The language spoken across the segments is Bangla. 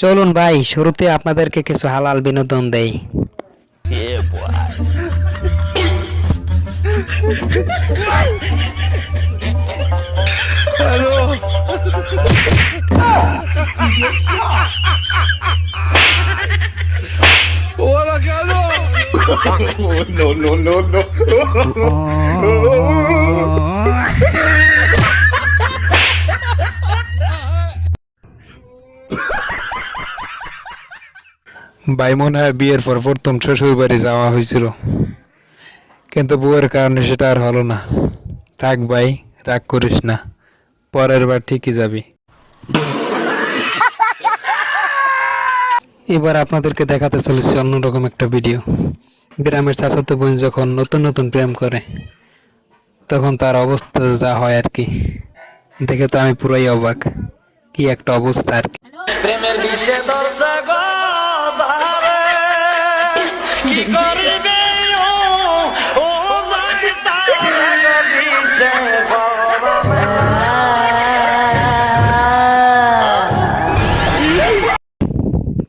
চলুন ভাই শুরুতে আপনাদেরকে কিছু হালাল বিনোদন দেই no, no, no, no. ভাই মনে হয় বিয়ের পর প্রথম শ্বশুর বাড়ি যাওয়া হয়েছিল। কিন্তু বউয়ের কারণে সেটা আর হলো না। রাগ ভাই, রাগ করিস না। পরের বার ঠিকই যাবি। এবার আপনাদেরকে দেখাতে চলেছে অন্যরকম একটা ভিডিও। গ্রামের চাচাতো বোন যখন নতুন নতুন প্রেম করে, তখন তার অবস্থা যা হয় আর কি। দেখে তো আমি পুরাই অবাক। কি একটা অবস্থা আর কি। প্রেমের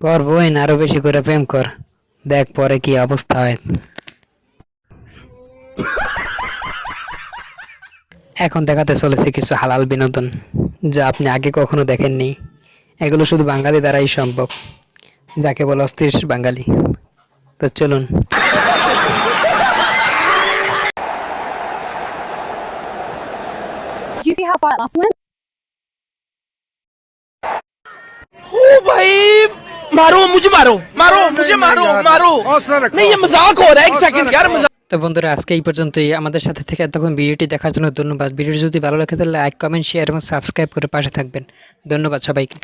কর বোন আরও বেশি করে প্রেম কর। দেখ পরে কি অবস্থা হয়। এখন দেখাতে চলেছে কিছু হালাল বিনোদন, যা আপনি আগে কখনো দেখেননি। এগুলো শুধু বাঙালি দ্বারাই সম্ভব, যাকে বলে অস্থির বাঙালি। তো চলুন Do you see how far that last went? ओ भाई मारो मुझे मारो मारो मुझे मारो मारो नहीं ये मजाक हो रहा है एक सेकंड यार मजाक তো বন্ধুরা আজকে এই পর্যন্তই আমাদের সাথে থেকে এতক্ষণ ভিডিওটি দেখার জন্য ধন্যবাদ ভিডিওটি যদি ভালো লাগে তাহলে লাইক কমেন্ট শেয়ার এবং সাবস্ক্রাইব করে পাশে থাকবেন ধন্যবাদ সবাইকে